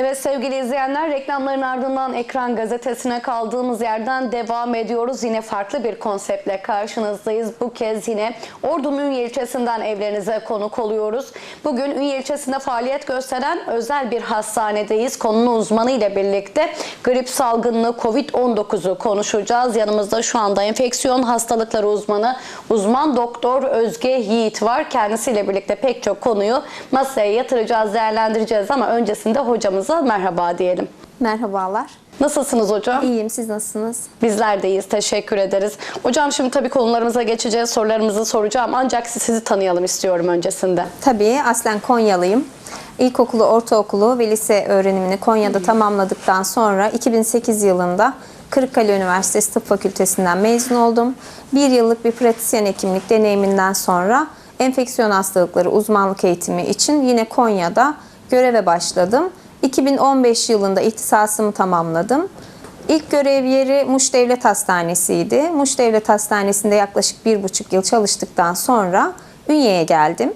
Evet sevgili izleyenler reklamların ardından ekran gazetesine kaldığımız yerden devam ediyoruz. Yine farklı bir konseptle karşınızdayız. Bu kez yine Ordu'nun Ünye ilçesinden evlerinize konuk oluyoruz. Bugün Ünye ilçesinde faaliyet gösteren özel bir hastanedeyiz. Konunun uzmanı ile birlikte grip salgınını COVID-19'u konuşacağız. Yanımızda şu anda enfeksiyon hastalıkları uzmanı uzman doktor Özge Yiğit var. Kendisiyle birlikte pek çok konuyu masaya yatıracağız, değerlendireceğiz ama öncesinde hocamıza merhaba diyelim. Merhabalar. Nasılsınız hocam? İyiyim. Siz nasılsınız? Bizler de iyiyiz. Teşekkür ederiz. Hocam şimdi tabii konularımıza geçeceğiz. Sorularımızı soracağım. Ancak sizi tanıyalım istiyorum öncesinde. Tabii aslen Konyalıyım. İlkokulu, ortaokulu ve lise öğrenimini Konya'da tamamladıktan sonra 2008 yılında Kırıkkale Üniversitesi Tıp Fakültesinden mezun oldum. Bir yıllık bir pratisyen hekimlik deneyiminden sonra enfeksiyon hastalıkları uzmanlık eğitimi için yine Konya'da göreve başladım. 2015 yılında ihtisasımı tamamladım. İlk görev yeri Muş Devlet Hastanesi'ydi. Muş Devlet Hastanesi'nde yaklaşık bir buçuk yıl çalıştıktan sonra Ünye'ye geldim.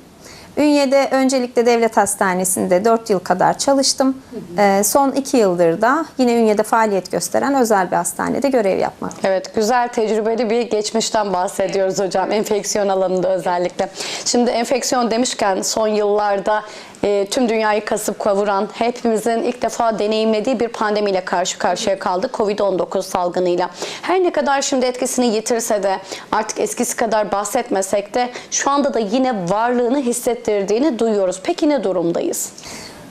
Ünye'de öncelikle devlet hastanesinde 4 yıl kadar çalıştım. Ee, son 2 yıldır da yine Ünye'de faaliyet gösteren özel bir hastanede görev yapmak. Evet, güzel tecrübeli bir geçmişten bahsediyoruz hocam. Enfeksiyon alanında özellikle. Şimdi enfeksiyon demişken son yıllarda e, tüm dünyayı kasıp kavuran, hepimizin ilk defa deneyimlediği bir pandemiyle karşı karşıya kaldık. Covid-19 salgınıyla. Her ne kadar şimdi etkisini yitirse de artık eskisi kadar bahsetmesek de şu anda da yine varlığını hissettirdiğini duyuyoruz. Peki ne durumdayız?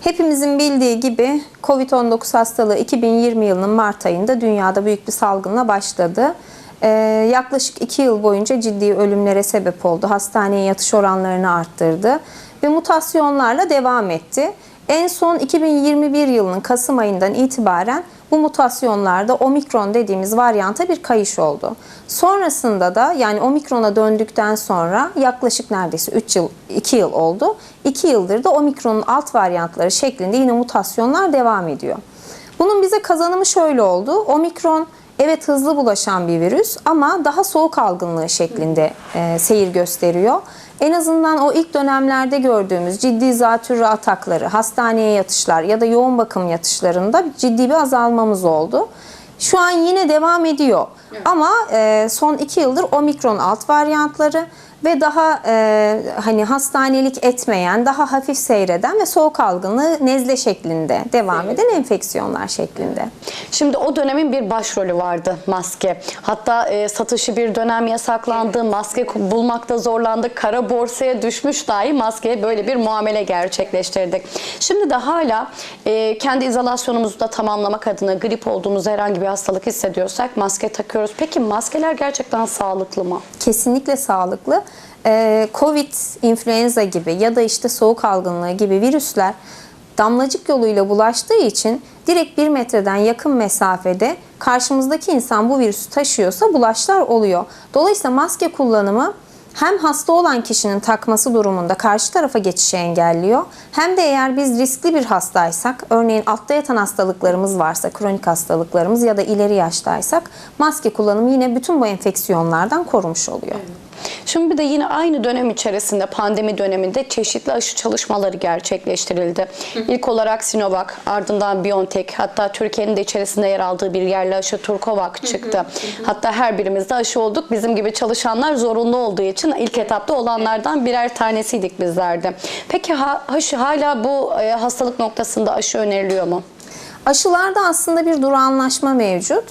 Hepimizin bildiği gibi Covid-19 hastalığı 2020 yılının Mart ayında dünyada büyük bir salgınla başladı. Ee, yaklaşık 2 yıl boyunca ciddi ölümlere sebep oldu. Hastaneye yatış oranlarını arttırdı ve mutasyonlarla devam etti. En son 2021 yılının Kasım ayından itibaren bu mutasyonlarda omikron dediğimiz varyanta bir kayış oldu. Sonrasında da yani omikrona döndükten sonra yaklaşık neredeyse 3 yıl 2 yıl oldu. 2 yıldır da omikronun alt varyantları şeklinde yine mutasyonlar devam ediyor. Bunun bize kazanımı şöyle oldu. Omikron evet hızlı bulaşan bir virüs ama daha soğuk algınlığı şeklinde e, seyir gösteriyor. En azından o ilk dönemlerde gördüğümüz ciddi zatürre atakları, hastaneye yatışlar ya da yoğun bakım yatışlarında ciddi bir azalmamız oldu. Şu an yine devam ediyor. Ama e, son iki yıldır omikron alt varyantları ve daha e, hani hastanelik etmeyen, daha hafif seyreden ve soğuk algınlığı nezle şeklinde devam eden enfeksiyonlar şeklinde. Şimdi o dönemin bir başrolü vardı maske. Hatta e, satışı bir dönem yasaklandı. Maske bulmakta zorlandık. Kara borsaya düşmüş dahi maskeye böyle bir muamele gerçekleştirdik. Şimdi de hala e, kendi izolasyonumuzu da tamamlamak adına grip olduğumuz herhangi bir hastalık hissediyorsak maske takıyoruz. Peki maskeler gerçekten sağlıklı mı? Kesinlikle sağlıklı. Ee, Covid, influenza gibi ya da işte soğuk algınlığı gibi virüsler damlacık yoluyla bulaştığı için direkt bir metreden yakın mesafede karşımızdaki insan bu virüsü taşıyorsa bulaşlar oluyor. Dolayısıyla maske kullanımı hem hasta olan kişinin takması durumunda karşı tarafa geçişi engelliyor. Hem de eğer biz riskli bir hastaysak, örneğin altta yatan hastalıklarımız varsa, kronik hastalıklarımız ya da ileri yaştaysak maske kullanımı yine bütün bu enfeksiyonlardan korumuş oluyor. Şimdi bir de yine aynı dönem içerisinde pandemi döneminde çeşitli aşı çalışmaları gerçekleştirildi. İlk olarak Sinovac, ardından BioNTech, hatta Türkiye'nin de içerisinde yer aldığı bir yerli aşı Turkovac çıktı. Hatta her birimizde aşı olduk. Bizim gibi çalışanlar zorunlu olduğu için ilk etapta olanlardan birer tanesiydik bizler de. Peki ha, aşı hala bu e, hastalık noktasında aşı öneriliyor mu? Aşılarda aslında bir duranlaşma mevcut.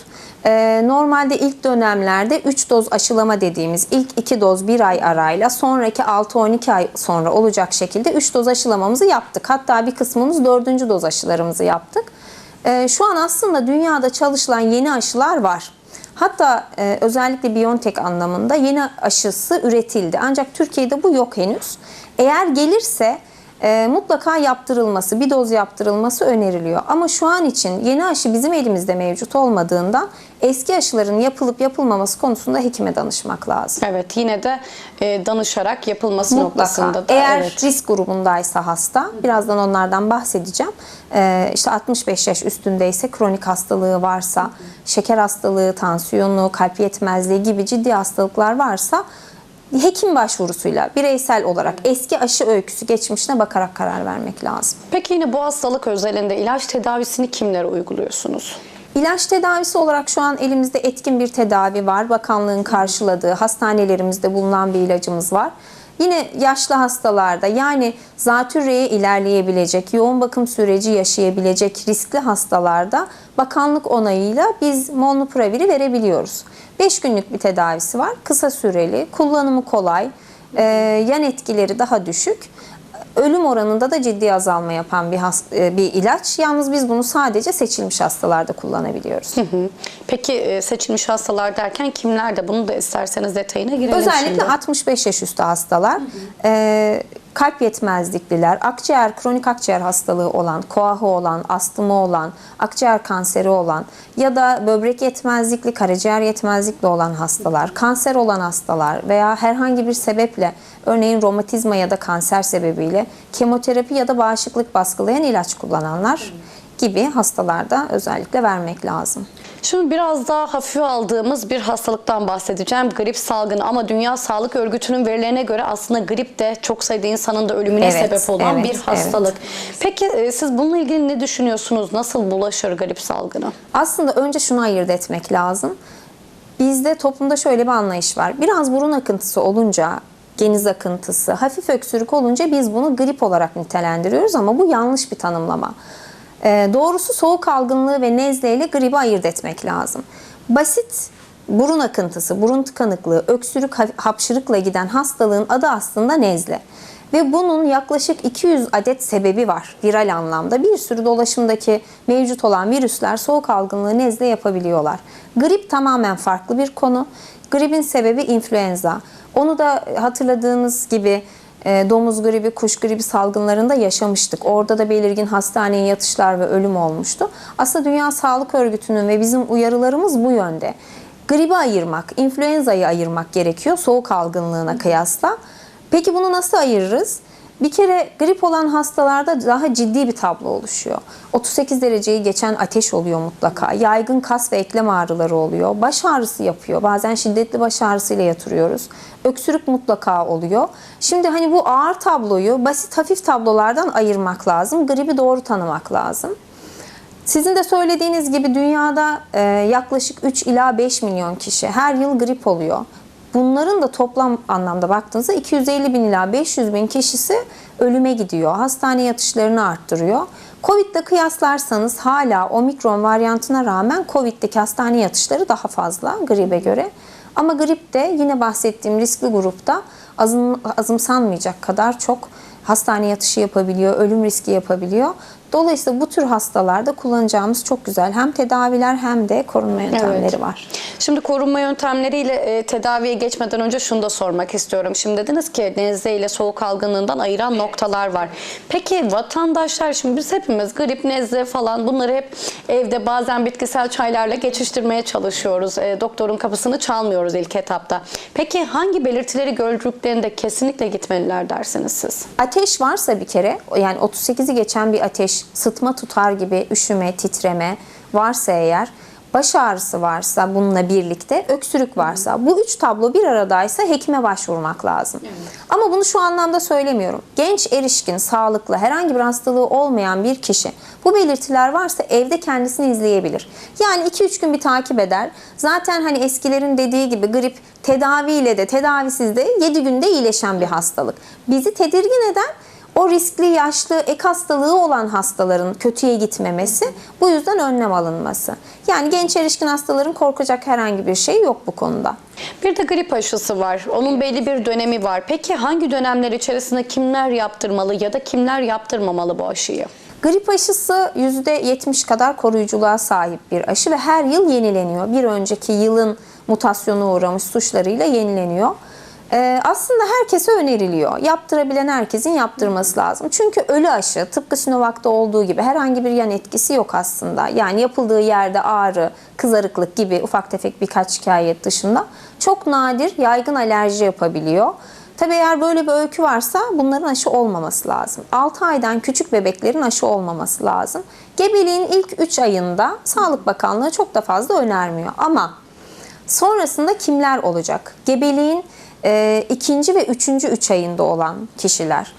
Ee, normalde ilk dönemlerde 3 doz aşılama dediğimiz ilk 2 doz 1 ay arayla sonraki 6-12 ay sonra olacak şekilde 3 doz aşılamamızı yaptık. Hatta bir kısmımız 4. doz aşılarımızı yaptık. Ee, şu an aslında dünyada çalışılan yeni aşılar var. Hatta e, özellikle BioNTech anlamında yeni aşısı üretildi. Ancak Türkiye'de bu yok henüz. Eğer gelirse e, mutlaka yaptırılması, bir doz yaptırılması öneriliyor. Ama şu an için yeni aşı bizim elimizde mevcut olmadığından eski aşıların yapılıp yapılmaması konusunda hekime danışmak lazım. Evet yine de e, danışarak yapılması Mutlaka. noktasında da. Eğer evet. risk grubundaysa hasta, birazdan onlardan bahsedeceğim. Ee, işte 65 yaş üstündeyse, kronik hastalığı varsa, şeker hastalığı, tansiyonu, kalp yetmezliği gibi ciddi hastalıklar varsa hekim başvurusuyla bireysel olarak eski aşı öyküsü geçmişine bakarak karar vermek lazım. Peki yine bu hastalık özelinde ilaç tedavisini kimlere uyguluyorsunuz? İlaç tedavisi olarak şu an elimizde etkin bir tedavi var. Bakanlığın karşıladığı hastanelerimizde bulunan bir ilacımız var. Yine yaşlı hastalarda yani zatürreye ilerleyebilecek, yoğun bakım süreci yaşayabilecek riskli hastalarda bakanlık onayıyla biz molnupiraviri verebiliyoruz. 5 günlük bir tedavisi var. Kısa süreli, kullanımı kolay, e, yan etkileri daha düşük. Ölüm oranında da ciddi azalma yapan bir, has- e, bir ilaç. Yalnız biz bunu sadece seçilmiş hastalarda kullanabiliyoruz. Hı. Peki e, seçilmiş hastalar derken kimler de bunu da isterseniz detayına girelim Özellikle şimdi. 65 yaş üstü hastalar, e, kalp yetmezlikliler, akciğer, kronik akciğer hastalığı olan, koahı olan, astımı olan, akciğer kanseri olan ya da böbrek yetmezlikli, karaciğer yetmezlikli olan hastalar, kanser olan hastalar veya herhangi bir sebeple örneğin romatizma ya da kanser sebebiyle kemoterapi ya da bağışıklık baskılayan ilaç kullananlar gibi hastalarda özellikle vermek lazım. Şimdi biraz daha hafife aldığımız bir hastalıktan bahsedeceğim. Grip salgını ama Dünya Sağlık Örgütü'nün verilerine göre aslında grip de çok sayıda insanın da ölümüne Evet, sebep olan evet, bir evet. hastalık. Peki e, siz bununla ilgili ne düşünüyorsunuz? Nasıl bulaşır grip salgını? Aslında önce şunu ayırt etmek lazım. Bizde toplumda şöyle bir anlayış var. Biraz burun akıntısı olunca, geniz akıntısı, hafif öksürük olunca biz bunu grip olarak nitelendiriyoruz ama bu yanlış bir tanımlama. Ee, doğrusu soğuk algınlığı ve nezleyle gribi ayırt etmek lazım. Basit burun akıntısı, burun tıkanıklığı, öksürük, hapşırıkla giden hastalığın adı aslında nezle. Ve bunun yaklaşık 200 adet sebebi var viral anlamda. Bir sürü dolaşımdaki mevcut olan virüsler soğuk algınlığı nezle yapabiliyorlar. Grip tamamen farklı bir konu. Gripin sebebi influenza. Onu da hatırladığınız gibi domuz gribi, kuş gribi salgınlarında yaşamıştık. Orada da belirgin hastaneye yatışlar ve ölüm olmuştu. Aslında Dünya Sağlık Örgütü'nün ve bizim uyarılarımız bu yönde. Gribi ayırmak, influenza'yı ayırmak gerekiyor soğuk algınlığına kıyasla. Peki bunu nasıl ayırırız? Bir kere grip olan hastalarda daha ciddi bir tablo oluşuyor. 38 dereceyi geçen ateş oluyor mutlaka. Yaygın kas ve eklem ağrıları oluyor. Baş ağrısı yapıyor. Bazen şiddetli baş ağrısıyla yatırıyoruz. Öksürük mutlaka oluyor. Şimdi hani bu ağır tabloyu basit hafif tablolardan ayırmak lazım. Gribi doğru tanımak lazım. Sizin de söylediğiniz gibi dünyada e, yaklaşık 3 ila 5 milyon kişi her yıl grip oluyor. Bunların da toplam anlamda baktığınızda 250 bin ila 500 bin kişisi ölüme gidiyor. Hastane yatışlarını arttırıyor. Covid'de kıyaslarsanız hala omikron varyantına rağmen Covid'deki hastane yatışları daha fazla gribe göre. Ama grip de yine bahsettiğim riskli grupta azım, azımsanmayacak kadar çok hastane yatışı yapabiliyor, ölüm riski yapabiliyor. Dolayısıyla bu tür hastalarda kullanacağımız çok güzel hem tedaviler hem de korunma yöntemleri Evet. var. Şimdi korunma yöntemleriyle e, tedaviye geçmeden önce şunu da sormak istiyorum. Şimdi dediniz ki nezle ile soğuk algınlığından ayıran noktalar var. Peki vatandaşlar şimdi biz hepimiz grip, nezle falan bunları hep evde bazen bitkisel çaylarla geçiştirmeye çalışıyoruz. E, doktorun kapısını çalmıyoruz ilk etapta. Peki hangi belirtileri gördüklerinde kesinlikle gitmeliler dersiniz siz? Ateş varsa bir kere yani 38'i geçen bir ateş, sıtma tutar gibi üşüme, titreme varsa eğer baş ağrısı varsa bununla birlikte öksürük varsa bu üç tablo bir aradaysa hekime başvurmak lazım. Ama bunu şu anlamda söylemiyorum. Genç erişkin, sağlıklı, herhangi bir hastalığı olmayan bir kişi bu belirtiler varsa evde kendisini izleyebilir. Yani 2-3 gün bir takip eder. Zaten hani eskilerin dediği gibi grip tedaviyle de tedavisiz de 7 günde iyileşen bir hastalık. Bizi tedirgin eden o riskli yaşlı ek hastalığı olan hastaların kötüye gitmemesi bu yüzden önlem alınması. Yani genç erişkin hastaların korkacak herhangi bir şey yok bu konuda. Bir de grip aşısı var. Onun belli bir dönemi var. Peki hangi dönemler içerisinde kimler yaptırmalı ya da kimler yaptırmamalı bu aşıyı? Grip aşısı %70 kadar koruyuculuğa sahip bir aşı ve her yıl yenileniyor. Bir önceki yılın mutasyona uğramış suçlarıyla yenileniyor. Ee, aslında herkese öneriliyor. Yaptırabilen herkesin yaptırması lazım. Çünkü ölü aşı tıpkı Sinovac'ta olduğu gibi herhangi bir yan etkisi yok aslında. Yani yapıldığı yerde ağrı, kızarıklık gibi ufak tefek birkaç şikayet dışında çok nadir yaygın alerji yapabiliyor. Tabii eğer böyle bir öykü varsa bunların aşı olmaması lazım. 6 aydan küçük bebeklerin aşı olmaması lazım. Gebeliğin ilk 3 ayında Sağlık Bakanlığı çok da fazla önermiyor. Ama sonrasında kimler olacak? Gebeliğin e, ikinci ve üçüncü 3 ayında olan kişiler.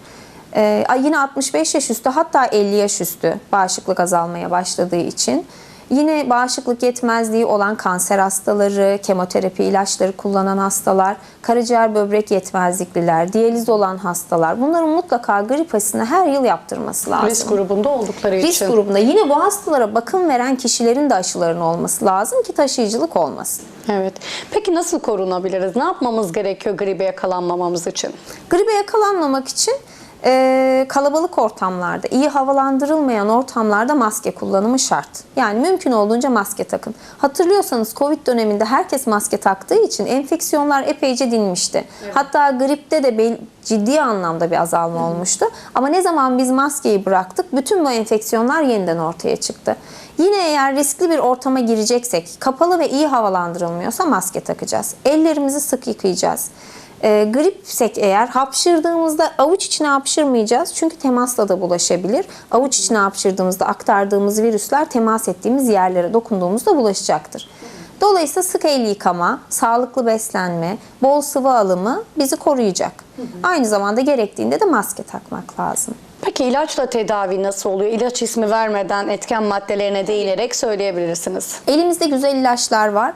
E, yine 65 yaş üstü hatta 50 yaş üstü bağışıklık azalmaya başladığı için Yine bağışıklık yetmezliği olan kanser hastaları, kemoterapi ilaçları kullanan hastalar, karaciğer böbrek yetmezlikliler, diyaliz olan hastalar bunların mutlaka grip aşısını her yıl yaptırması lazım. Risk grubunda oldukları için. Risk grubunda yine bu hastalara bakım veren kişilerin de aşılarının olması lazım ki taşıyıcılık olmasın. Evet. Peki nasıl korunabiliriz? Ne yapmamız gerekiyor gribe yakalanmamamız için? Gribe yakalanmamak için e, kalabalık ortamlarda, iyi havalandırılmayan ortamlarda maske kullanımı şart. Yani mümkün olduğunca maske takın. Hatırlıyorsanız Covid döneminde herkes maske taktığı için enfeksiyonlar epeyce dinmişti. Hatta gripte de ciddi anlamda bir azalma olmuştu. Ama ne zaman biz maskeyi bıraktık bütün bu enfeksiyonlar yeniden ortaya çıktı. Yine eğer riskli bir ortama gireceksek, kapalı ve iyi havalandırılmıyorsa maske takacağız. Ellerimizi sık yıkayacağız. E, gripsek eğer hapşırdığımızda avuç içine hapşırmayacağız. Çünkü temasla da bulaşabilir. Avuç içine hapşırdığımızda aktardığımız virüsler temas ettiğimiz yerlere dokunduğumuzda bulaşacaktır. Dolayısıyla sık el yıkama, sağlıklı beslenme, bol sıvı alımı bizi koruyacak. Aynı zamanda gerektiğinde de maske takmak lazım. Peki ilaçla tedavi nasıl oluyor? İlaç ismi vermeden etken maddelerine değinerek söyleyebilirsiniz. Elimizde güzel ilaçlar var.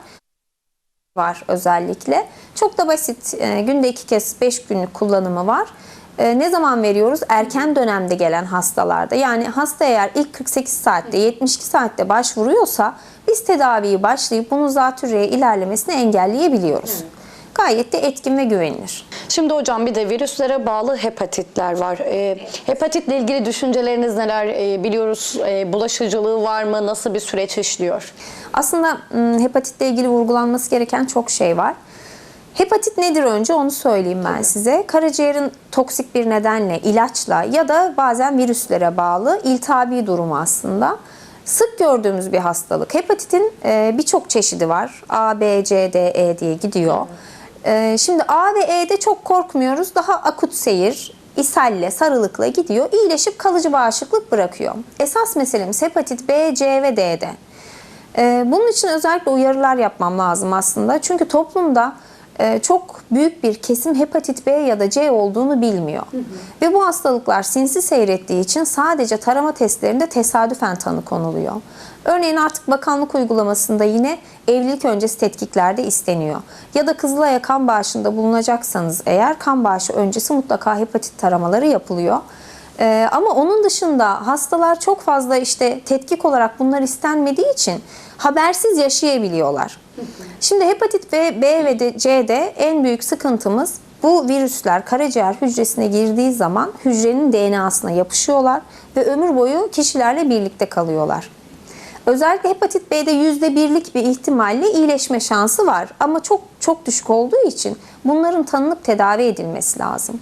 Var özellikle. Çok da basit. e, günde iki kez 5 günlük kullanımı var. E, ne zaman veriyoruz? Erken dönemde gelen hastalarda. Yani hasta eğer ilk 48 saatte, 72 saatte başvuruyorsa biz tedaviyi başlayıp bunun zatürreye ilerlemesini engelleyebiliyoruz. Gayet de etkin ve güvenilir. Şimdi hocam bir de virüslere bağlı hepatitler var. Ee, hepatitle ilgili düşünceleriniz neler? Ee, biliyoruz e, bulaşıcılığı var mı? Nasıl bir süreç işliyor? Aslında hepatitle ilgili vurgulanması gereken çok şey var. Hepatit nedir önce onu söyleyeyim ben size. Karaciğerin toksik bir nedenle, ilaçla ya da bazen virüslere bağlı iltihabi durumu aslında. Sık gördüğümüz bir hastalık. Hepatitin e, birçok çeşidi var. A, B, C, D, E diye gidiyor. E, şimdi A ve E'de çok korkmuyoruz. Daha akut seyir, ishalle, sarılıkla gidiyor. İyileşip kalıcı bağışıklık bırakıyor. Esas meselemiz hepatit B, C ve D'de. Ee, Bunun için özellikle uyarılar yapmam lazım aslında. Çünkü toplumda e, çok büyük bir kesim hepatit B ya da C olduğunu bilmiyor. Ve bu hastalıklar sinsi seyrettiği için sadece tarama testlerinde tesadüfen tanı konuluyor. Örneğin artık bakanlık uygulamasında yine evlilik öncesi tetkiklerde isteniyor. Ya da Kızılay'a kan bağışında bulunacaksanız eğer kan bağışı öncesi mutlaka hepatit taramaları yapılıyor. Ee, ama onun dışında hastalar çok fazla işte tetkik olarak bunlar istenmediği için habersiz yaşayabiliyorlar. Şimdi hepatit B, B ve de, C'de en büyük sıkıntımız bu virüsler karaciğer hücresine girdiği zaman hücrenin DNA'sına yapışıyorlar ve ömür boyu kişilerle birlikte kalıyorlar. Özellikle hepatit B'de %1'lik bir ihtimalle iyileşme şansı var ama çok çok düşük olduğu için bunların tanınıp tedavi edilmesi lazım.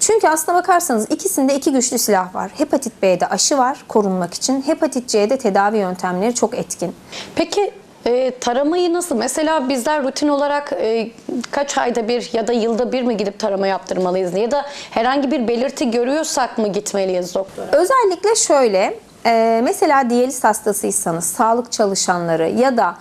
Çünkü aslına bakarsanız ikisinde iki güçlü silah var. Hepatit B'de aşı var korunmak için. Hepatit C'de tedavi yöntemleri çok etkin. Peki e, taramayı nasıl? Mesela bizler rutin olarak e, kaç ayda bir ya da yılda bir mi gidip tarama yaptırmalıyız? Ya da herhangi bir belirti görüyorsak mı gitmeliyiz doktora? Özellikle şöyle, e, mesela diyaliz hastasıysanız, sağlık çalışanları ya da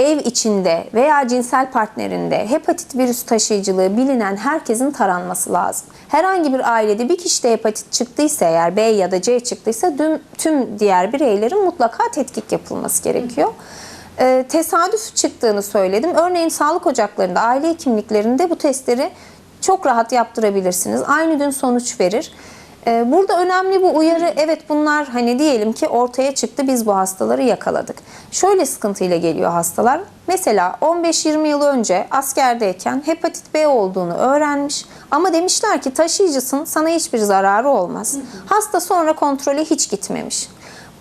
ev içinde veya cinsel partnerinde hepatit virüs taşıyıcılığı bilinen herkesin taranması lazım. Herhangi bir ailede bir kişide hepatit çıktıysa eğer B ya da C çıktıysa tüm, tüm diğer bireylerin mutlaka tetkik yapılması gerekiyor. E, tesadüf çıktığını söyledim. Örneğin sağlık ocaklarında, aile hekimliklerinde bu testleri çok rahat yaptırabilirsiniz. Aynı gün sonuç verir. Ee, Burada önemli bu uyarı evet bunlar hani diyelim ki ortaya çıktı biz bu hastaları yakaladık. Şöyle sıkıntıyla geliyor hastalar. Mesela 15-20 yıl önce askerdeyken hepatit B olduğunu öğrenmiş ama demişler ki taşıyıcısın sana hiçbir zararı olmaz. Hasta sonra kontrole hiç gitmemiş.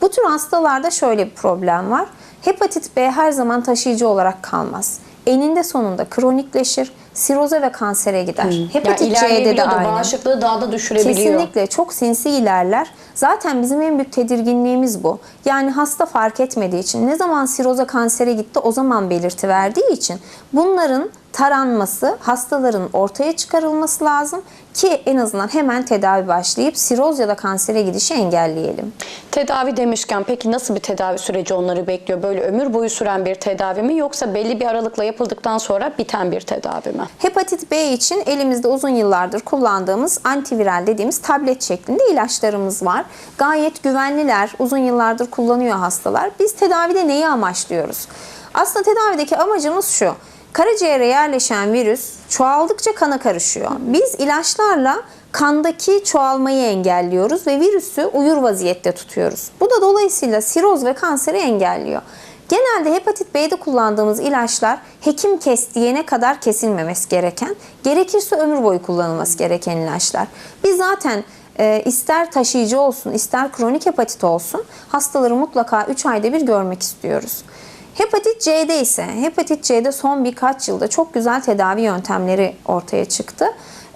Bu tür hastalarda şöyle bir problem var. Hepatit B her zaman taşıyıcı olarak kalmaz. Eninde sonunda kronikleşir siroza ve kansere gider. Yani Hepatit C'de de aynı. bağışıklığı daha da düşürebiliyor. Kesinlikle çok sinsi ilerler. Zaten bizim en büyük tedirginliğimiz bu. Yani hasta fark etmediği için ne zaman siroza kansere gitti o zaman belirti verdiği için bunların taranması, hastaların ortaya çıkarılması lazım ki en azından hemen tedavi başlayıp siroz ya da kansere gidişi engelleyelim. Tedavi demişken peki nasıl bir tedavi süreci onları bekliyor? Böyle ömür boyu süren bir tedavi mi yoksa belli bir aralıkla yapıldıktan sonra biten bir tedavi mi? Hepatit B için elimizde uzun yıllardır kullandığımız antiviral dediğimiz tablet şeklinde ilaçlarımız var. Gayet güvenliler, uzun yıllardır kullanıyor hastalar. Biz tedavide neyi amaçlıyoruz? Aslında tedavideki amacımız şu. Karaciğere yerleşen virüs çoğaldıkça kana karışıyor. Biz ilaçlarla kandaki çoğalmayı engelliyoruz ve virüsü uyur vaziyette tutuyoruz. Bu da dolayısıyla siroz ve kanseri engelliyor. Genelde hepatit B'de kullandığımız ilaçlar hekim kes diyene kadar kesilmemesi gereken, gerekirse ömür boyu kullanılması gereken ilaçlar. Biz zaten e, ister taşıyıcı olsun, ister kronik hepatit olsun hastaları mutlaka 3 ayda bir görmek istiyoruz. Hepatit C'de ise, hepatit C'de son birkaç yılda çok güzel tedavi yöntemleri ortaya çıktı.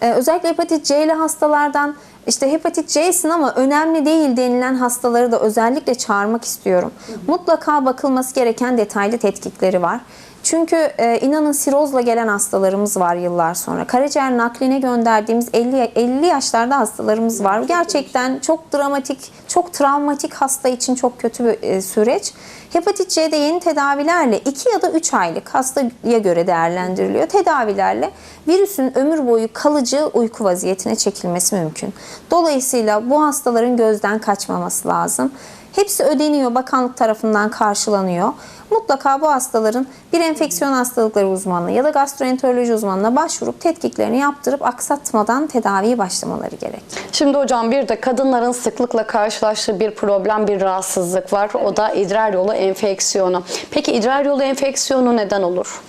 Ee, özellikle hepatit C'li hastalardan işte hepatit C'sin ama önemli değil denilen hastaları da özellikle çağırmak istiyorum. Mutlaka bakılması gereken detaylı tetkikleri var. Çünkü e, inanın sirozla gelen hastalarımız var yıllar sonra. Karaciğer nakline gönderdiğimiz 50 50 yaşlarda hastalarımız var. Gerçekten çok dramatik, çok travmatik hasta için çok kötü bir e, süreç. Hepatit C'de yeni tedavilerle 2 ya da 3 aylık hastaya göre değerlendiriliyor. Tedavilerle virüsün ömür boyu kalıcı uyku vaziyetine çekilmesi mümkün. Dolayısıyla bu hastaların gözden kaçmaması lazım. Hepsi ödeniyor, bakanlık tarafından karşılanıyor. Mutlaka bu hastaların bir enfeksiyon hastalıkları uzmanına ya da gastroenteroloji uzmanına başvurup tetkiklerini yaptırıp aksatmadan tedaviye başlamaları gerek. Şimdi hocam bir de kadınların sıklıkla karşılaştığı bir problem, bir rahatsızlık var. O da idrar yolu enfeksiyonu. Peki idrar yolu enfeksiyonu neden olur?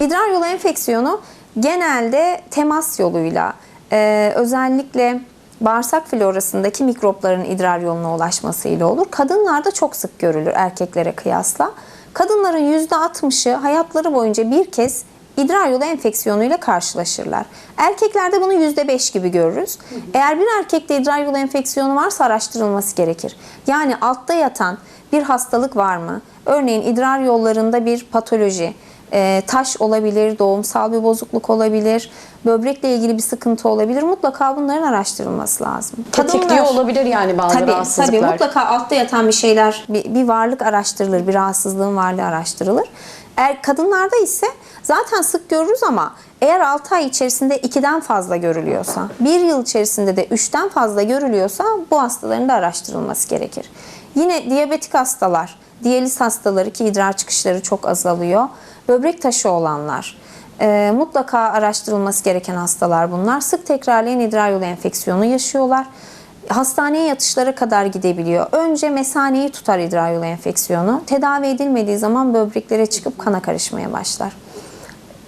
İdrar yolu enfeksiyonu genelde temas yoluyla e, özellikle bağırsak florasındaki mikropların idrar yoluna ulaşmasıyla olur. Kadınlarda çok sık görülür erkeklere kıyasla. Kadınların %60'ı hayatları boyunca bir kez idrar yolu enfeksiyonuyla karşılaşırlar. Erkeklerde bunu %5 gibi görürüz. Eğer bir erkekte idrar yolu enfeksiyonu varsa araştırılması gerekir. Yani altta yatan bir hastalık var mı? Örneğin idrar yollarında bir patoloji, e, taş olabilir, doğumsal bir bozukluk olabilir, böbrekle ilgili bir sıkıntı olabilir. Mutlaka bunların araştırılması lazım. Tetikliyor Kadınlar- olabilir yani bazı Tabii, rahatsızlıklar. tabii mutlaka altta yatan bir şeyler, bir, bir varlık araştırılır, bir rahatsızlığın varlığı araştırılır. Eğer kadınlarda ise zaten sık görürüz ama eğer 6 ay içerisinde 2'den fazla görülüyorsa, 1 yıl içerisinde de 3'ten fazla görülüyorsa bu hastaların da araştırılması gerekir. Yine diyabetik hastalar, diyaliz hastaları ki idrar çıkışları çok azalıyor, böbrek taşı olanlar, e, mutlaka araştırılması gereken hastalar bunlar. Sık tekrarlayan idrar yolu enfeksiyonu yaşıyorlar hastaneye yatışlara kadar gidebiliyor. Önce mesaneyi tutar idrar yolu enfeksiyonu. Tedavi edilmediği zaman böbreklere çıkıp kana karışmaya başlar.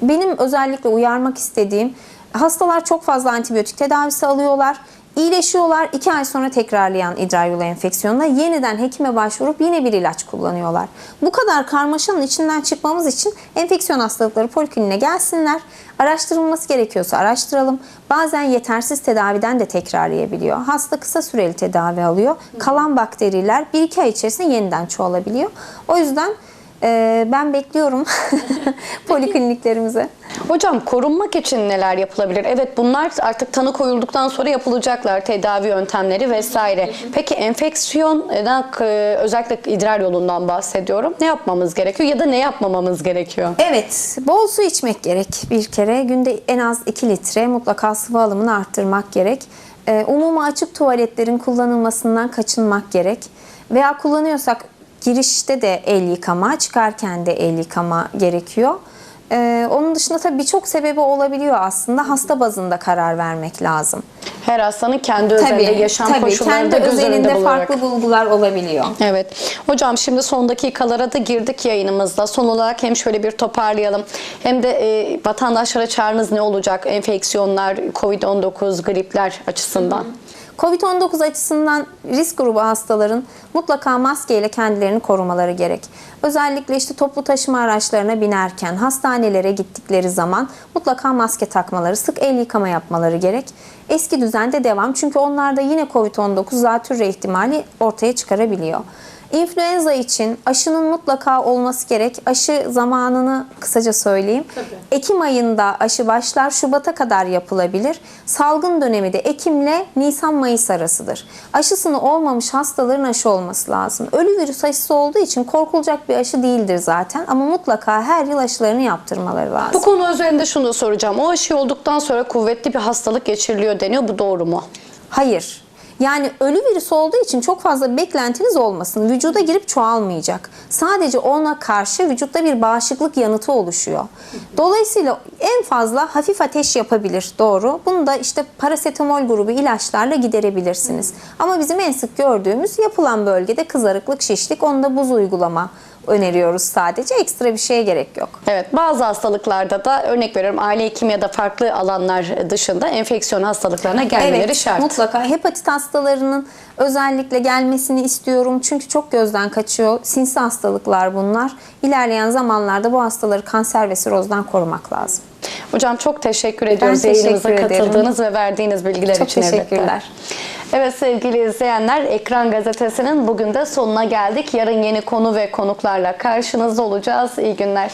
Benim özellikle uyarmak istediğim hastalar çok fazla antibiyotik tedavisi alıyorlar. İyileşiyorlar. iki ay sonra tekrarlayan idrar yolu enfeksiyonuna yeniden hekime başvurup yine bir ilaç kullanıyorlar. Bu kadar karmaşanın içinden çıkmamız için enfeksiyon hastalıkları polikliniğine gelsinler. Araştırılması gerekiyorsa araştıralım. Bazen yetersiz tedaviden de tekrarlayabiliyor. Hasta kısa süreli tedavi alıyor. Kalan bakteriler 1-2 ay içerisinde yeniden çoğalabiliyor. O yüzden e, ben bekliyorum polikliniklerimize. Hocam korunmak için neler yapılabilir? Evet bunlar artık tanı koyulduktan sonra yapılacaklar tedavi yöntemleri vesaire. Peki enfeksiyondan e, özellikle idrar yolundan bahsediyorum. Ne yapmamız gerekiyor ya da ne yapmamamız gerekiyor? Evet, bol su içmek gerek bir kere. Günde en az 2 litre mutlaka sıvı alımını arttırmak gerek. Ee, umumi açık tuvaletlerin kullanılmasından kaçınmak gerek. Veya kullanıyorsak girişte de el yıkama, çıkarken de el yıkama gerekiyor. Ee, onun dışında tabii birçok sebebi olabiliyor aslında. Hasta bazında karar vermek lazım. Her hastanın kendi özelinde yaşam tabii, koşullarını da kendi göz önünde özelinde bularak. farklı bulgular olabiliyor. Evet. Hocam şimdi son dakikalara da girdik yayınımızda. Son olarak hem şöyle bir toparlayalım. Hem de e, vatandaşlara çağrınız ne olacak? Enfeksiyonlar, Covid-19, gripler açısından. Covid-19 açısından risk grubu hastaların mutlaka maskeyle kendilerini korumaları gerek. Özellikle işte toplu taşıma araçlarına binerken, hastanelere gittikleri zaman mutlaka maske takmaları, sık el yıkama yapmaları gerek. Eski düzende devam çünkü onlarda yine Covid-19 zatürre ihtimali ortaya çıkarabiliyor. İnfluenza için aşının mutlaka olması gerek. Aşı zamanını kısaca söyleyeyim. Ekim ayında aşı başlar, Şubat'a kadar yapılabilir. Salgın dönemi de Ekim'le Nisan-Mayıs arasıdır. Aşısını olmamış hastaların aşı olması lazım. Ölü virüs aşısı olduğu için korkulacak bir aşı değildir zaten ama mutlaka her yıl aşılarını yaptırmaları lazım. Bu konu üzerinde şunu soracağım. O aşı olduktan sonra kuvvetli bir hastalık geçiriliyor deniyor. Bu doğru mu? Hayır. Yani ölü virüs olduğu için çok fazla beklentiniz olmasın. Vücuda girip çoğalmayacak. Sadece ona karşı vücutta bir bağışıklık yanıtı oluşuyor. Dolayısıyla en fazla hafif ateş yapabilir. Doğru. Bunu da işte parasetamol grubu ilaçlarla giderebilirsiniz. Ama bizim en sık gördüğümüz yapılan bölgede kızarıklık, şişlik. Onda buz uygulama öneriyoruz sadece. Ekstra bir şeye gerek yok. Evet bazı hastalıklarda da örnek veriyorum aile hekimi ya da farklı alanlar dışında enfeksiyon hastalıklarına gelmeleri evet, şart. Mutlaka hepatit hastalarının özellikle gelmesini istiyorum. Çünkü çok gözden kaçıyor. Sinsi hastalıklar bunlar. İlerleyen zamanlarda bu hastaları kanser ve sirozdan korumak lazım. Hocam çok teşekkür ediyoruz teşekkür yayınımıza ederim. katıldığınız ve verdiğiniz bilgiler Çok için. elbette. teşekkürler. Evet sevgili izleyenler Ekran Gazetesi'nin bugün de sonuna geldik. Yarın yeni konu ve konuklarla karşınızda olacağız. İyi günler.